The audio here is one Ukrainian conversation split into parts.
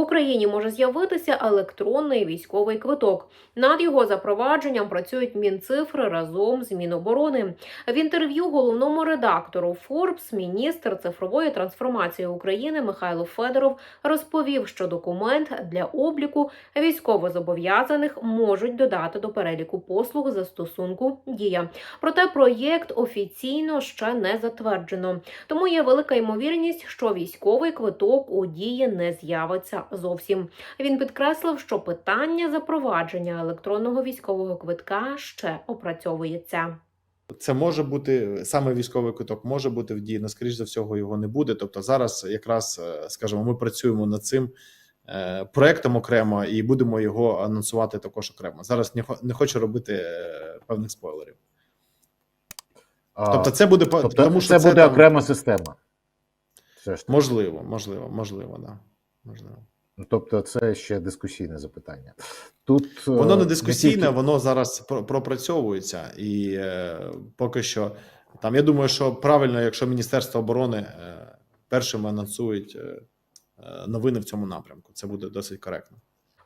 Україні може з'явитися електронний військовий квиток. Над його запровадженням працюють Мінцифри разом з Міноборони. В інтерв'ю головному редактору Forbes міністр цифрової трансформації України Михайло Федоров розповів, що документ для обліку військовозобов'язаних можуть додати до переліку послуг застосунку Дія. Проте проєкт офіційно ще не затверджено. Тому є велика ймовірність, що військовий квиток у дії не з'явиться зовсім. Він підкреслив, що питання запровадження електронного військового квитка ще опрацьовується. Це може бути саме військовий квиток, може бути в дії, але скоріш за всього його не буде. Тобто, зараз якраз е, скажімо, ми працюємо над цим е, проектом окремо і будемо його анонсувати також окремо. Зараз не хочу робити е, певних спойлерів. Тобто, це буде тобто тому, що це, буде там- окрема система. Все ж. Можливо, можливо, можливо, да. Можливо. Тобто, це ще дискусійне запитання. Тут е, Воно не дискусійне, тільки- воно зараз пропрацьовується, і е, поки що там я думаю, що правильно, якщо Міністерство оборони е, першими анонсують е, е, новини в цьому напрямку, це буде досить коректно.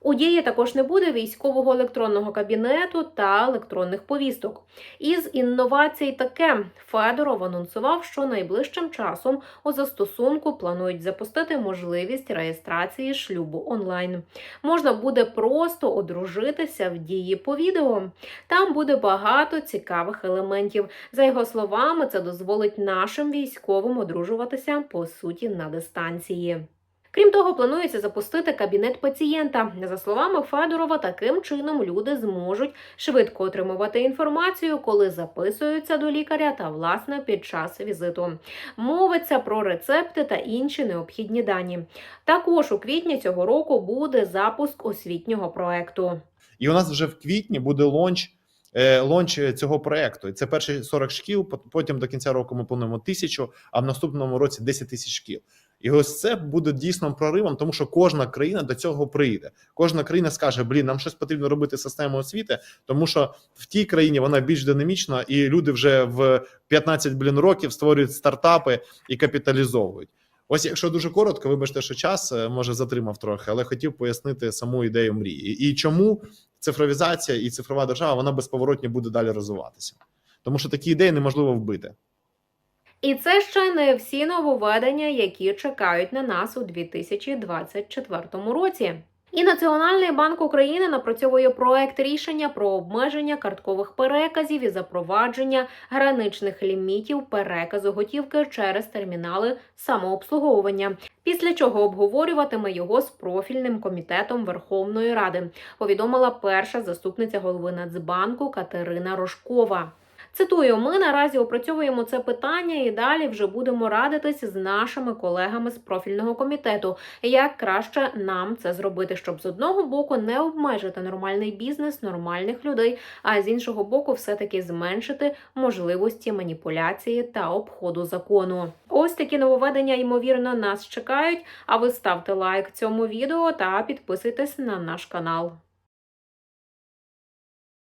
У дії також не буде військового електронного кабінету та електронних повісток. Із інновацій таке Федоров анонсував, що найближчим часом у застосунку планують запустити можливість реєстрації шлюбу онлайн. Можна буде просто одружитися в дії по відео. Там буде багато цікавих елементів. За його словами, це дозволить нашим військовим одружуватися по суті на дистанції. Крім того, планується запустити кабінет пацієнта. За словами Федорова, таким чином люди зможуть швидко отримувати інформацію, коли записуються до лікаря та власне під час візиту. Мовиться про рецепти та інші необхідні дані. Також у квітні цього року буде запуск освітнього проекту. І у нас вже в квітні буде лонч. е, Лонч цього проекту. Це перші 40 шкіл. пот- Потім до кінця року ми плануємо тисячу, а в наступному році 10 тисяч шкіл. І ось це буде дійсно проривом, тому що кожна країна до цього прийде. Кожна країна скаже: блін, нам щось потрібно робити з системою освіти, тому що в тій країні вона більш динамічна, і люди вже в 15 блін років створюють стартапи і капіталізовують. Ось, якщо дуже коротко, вибачте, що час е, може затримав трохи, але хотів пояснити саму ідею мрії і чому цифровізація і цифрова держава вона безповоротно буде далі розвиватися, тому що такі ідеї неможливо вбити. І це ще не всі нововведення, які чекають на нас у 2024 році. І Національний банк України напрацьовує проект рішення про обмеження карткових переказів і запровадження граничних лімітів переказу готівки через термінали самообслуговування. Після чого обговорюватиме його з профільним комітетом Верховної Ради. Повідомила перша заступниця голови Нацбанку Катерина Рожкова. Цитую, ми наразі опрацьовуємо це питання і далі вже будемо радитись з нашими колегами з профільного комітету, як краще нам це зробити, щоб з одного боку не обмежити нормальний бізнес нормальних людей, а з іншого боку, все-таки зменшити можливості маніпуляції та обходу закону. Ось такі нововведення, ймовірно, нас чекають. А ви ставте лайк цьому відео та підписуйтесь на наш канал.